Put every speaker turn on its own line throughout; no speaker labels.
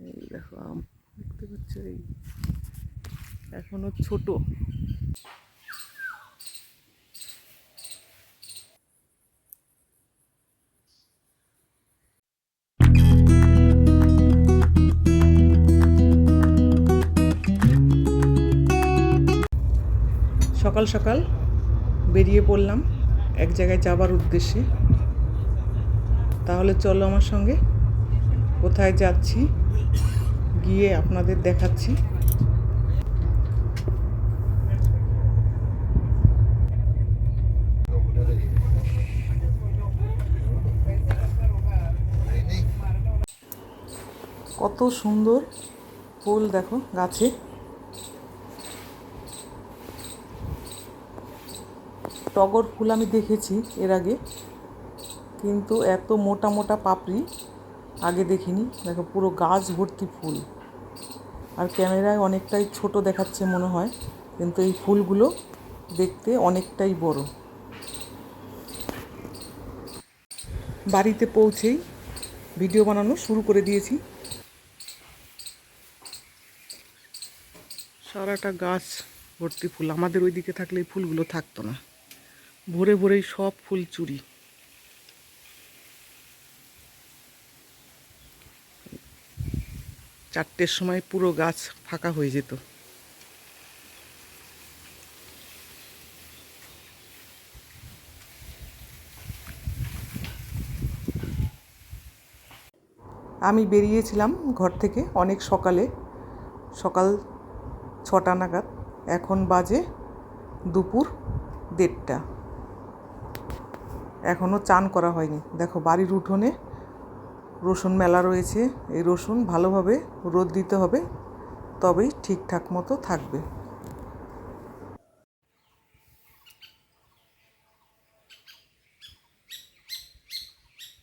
এই দেখো আম। দেখতে পাচ্ছ এই? এখনও ছোট। সকাল সকাল বেরিয়ে পড়লাম এক জায়গায় যাবার উদ্দেশ্যে। তাহলে চলো আমার সঙ্গে। কোথায় যাচ্ছি? গিয়ে আপনাদের দেখাচ্ছি। কত সুন্দর ফুল দেখো গাছে। টগর ফুল আমি দেখেছি এর আগে, কিন্তু এত মোটা মোটা পাপড়ি আগে দেখিনি। দেখো পুরো গাছ ভর্তি ফুল। আর ক্যামেরায় অনেকটাই ছোট দেখাচ্ছে মনে হয়, কিন্তু এই ফুলগুলো দেখতে অনেকটাই বড়। বাড়িতে পৌঁছেই ভিডিও বানানো শুরু করে দিয়েছি। সারাটা গাছ ভর্তি ফুল, আমাদের ওইদিকে থাকলে এই ফুলগুলো থাকতো না। ভোরে ভোরেই সব ফুল চুরি। চারটের সময় পুরো গাছ ফাঁকা হয়ে যেত। আমি বেরিয়েছিলাম ঘর থেকে অনেক সকালে, সকাল ছটা নাগাদ। এখন বাজে দুপুর দেড়টা। এখনও চান করা হয়নি। দেখো বাড়ির উঠোনে রসুন মেলা রয়েছে। এই রসুন ভালোভাবে রোদ দিতে হবে, তবেই ঠিকঠাক মতো থাকবে।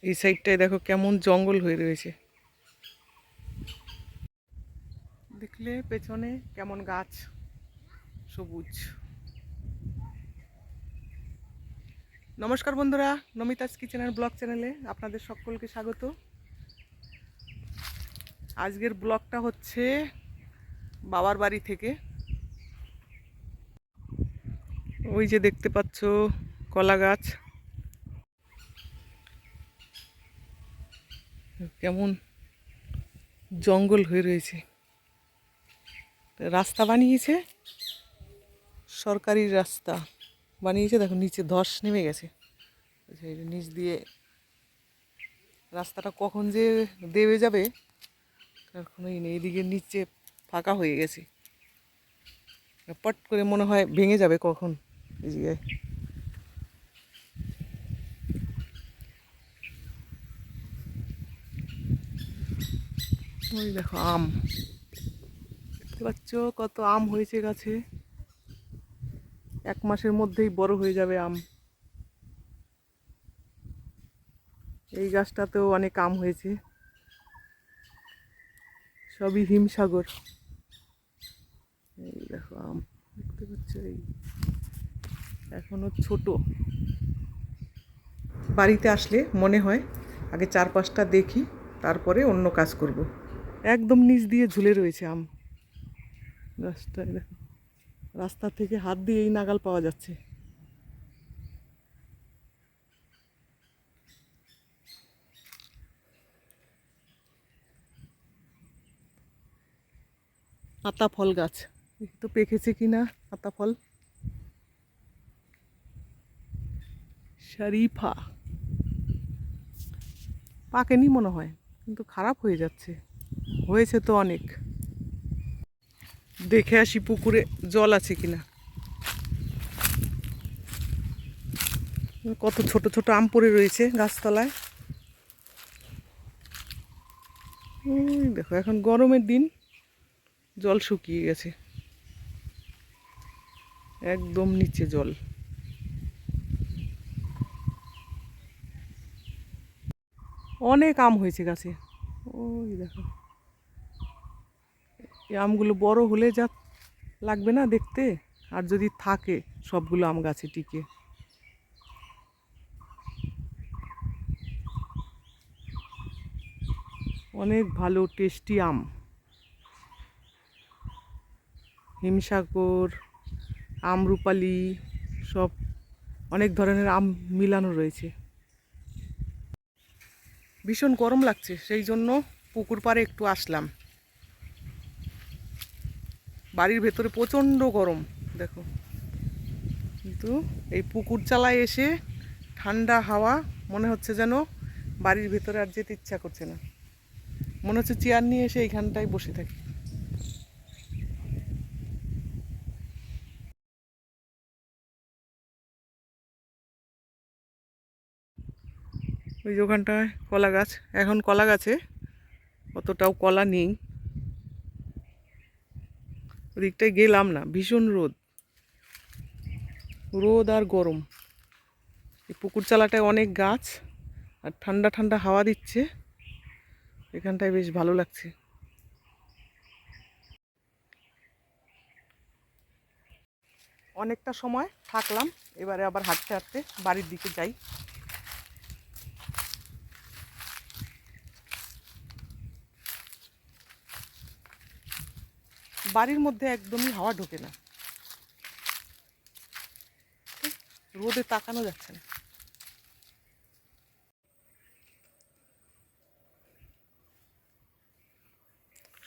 এই সাইডটায় দেখো কেমন জঙ্গল হয়ে রয়েছে। দেখলে পেছনে কেমন গাছ, সবুজ। নমস্কার বন্ধুরা, নমিতাস কিচেনের ব্লগ চ্যানেলে আপনাদের সকলকে স্বাগত। আজকের ব্লগটা হচ্ছে বাবার বাড়ি থেকে। ওই যে দেখতে পাচ্ছ কলা গাছ। কেমন জঙ্গল হয়ে রয়েছে। রাস্তা বানিয়েছে, সরকারি রাস্তা বানিয়েছে। দেখো নিচে ধস নেমে গেছে। নিচ দিয়ে রাস্তাটা কখন যে দেবে যাবে কোনোই নেই এদিকে নিচে ফাঁকা হয়ে গেছে। পট করে মনে হয় ভেঙে যাবে কখন। এই জায়গায় ওই দেখো আম। দেখতে পাচ্ছ কত আম হয়েছে গাছে। এক মাসের মধ্যেই বড় হয়ে যাবে আম। এই গাছটাতেও অনেক আম হয়েছে। সবই হিমসাগর। এই দেখো আম, দেখতে পাচ্ছ এই? এখনও ছোট। বাড়িতে আসলে মনে হয় আগে চার পাঁচটা দেখি, তারপরে অন্য কাজ করব। একদম নিচ দিয়ে ঝুলে রয়েছে আম। গাছটায় দেখো। রাস্তা থেকে হাত দিয়ে এই নাগাল পাওয়া যাচ্ছে। আতা ফল গাছ। তো পেকেছে কি না আতা ফল? শরীফা। পাকেনি মনে হয়, কিন্তু খারাপ হয়ে যাচ্ছে। হয়েছে তো অনেক। দেখে আসি পুকুরে জল আছে কিনা। কত ছোট ছোট আম পড়ে রয়েছে গাছতলায়। দেখো, এখন গরমের দিন। জল শুকিয়ে গেছে। একদম নিচে জল। অনেক আম হয়েছে গাছে। ওই দেখো। এই আমগুলো বড় হলে যা লাগবে না দেখতে। আর যদি থাকে, সবগুলো আম গাছে টিকে। অনেক ভালো, টেস্টি আম। হিমসাগর আমরুপালি সব অনেক ধরনের আম মিলানো রয়েছে। ভীষণ গরম লাগছে, সেই জন্য পুকুর পাড়ে একটু আসলাম। বাড়ির ভেতরে প্রচণ্ড গরম, দেখো। কিন্তু এই পুকুর চালায় এসে ঠান্ডা হাওয়া, মনে হচ্ছে যেন বাড়ির ভেতরে আর যেতে ইচ্ছা করছে না। মনে হচ্ছে চেয়ার নিয়ে এসে এইখানটায় বসে থাকি। ওই ওখানটায় কলা গাছ। এখন কলা গাছে অতটাও কলা নেই। ওদিকটায় গেলাম না, ভীষণ রোদ। রোদ আর গরম। এই পুকুর চালাটায় অনেক গাছ আর ঠান্ডা ঠান্ডা হাওয়া দিচ্ছে। এখানটায় বেশ ভালো লাগছে। অনেকটা সময় থাকলাম, এবারে আবার হাঁটতে হাঁটতে বাড়ির দিকে যাই। বাড়ির মধ্যে একদমই হাওয়া ঢোকে না। রোদে তাকানো যাচ্ছে না।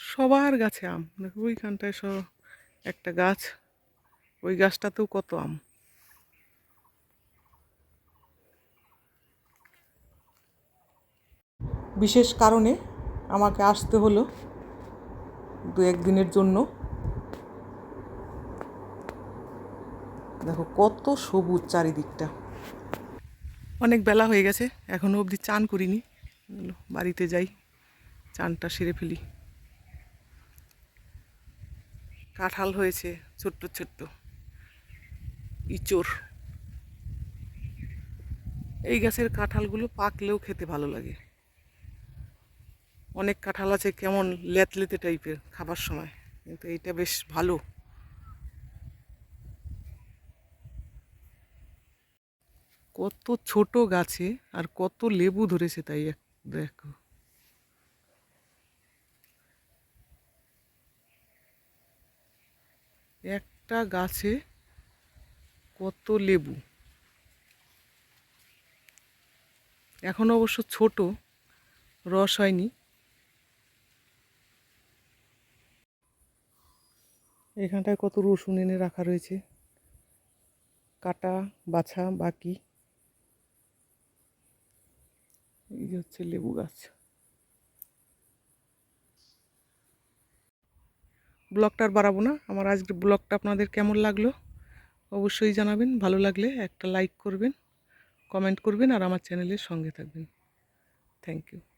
সবার গাছে আম দেখো ওইখানটায় সব একটা গাছ, ওই গাছটাতেও কত আম। বিশেষ কারণে আমাকে আসতে হলো দু একদিনের জন্য। দেখো কত সবুজ চারিদিকটা। অনেক বেলা হয়ে গেছে এখনও অবধি চান করিনি। বাড়িতে যাই, চানটা সেরে ফেলি। কাঁঠাল হয়েছে, ছোট্ট ছোট্ট। ইচোর এই গাছের কাঁঠালগুলো পাকলেও খেতে ভালো লাগে। অনেক কাঁঠাল আছে কেমন লেতলেতে টাইপের খাবার সময়, কিন্তু এইটা বেশ ভালো। কত ছোট গাছে আর কত লেবু ধরেছে তাই দেখো। একটা গাছে কত লেবু? এখন অবশ্য ছোট, রস হয়নি। এখানটায় কত রসুন এনে রাখা রয়েছে? কাটা, বাছা, বাকি। এই হচ্ছে লেবু গাছ। ব্লগটা আর বাড়াবো না। আমার আজকের ব্লগটা আপনাদের কেমন লাগল? অবশ্যই জানাবেন। ভালো লাগলে একটা লাইক করবেন, কমেন্ট করবেন, আর আমার চ্যানেলের সঙ্গে থাকবেন। Thank you.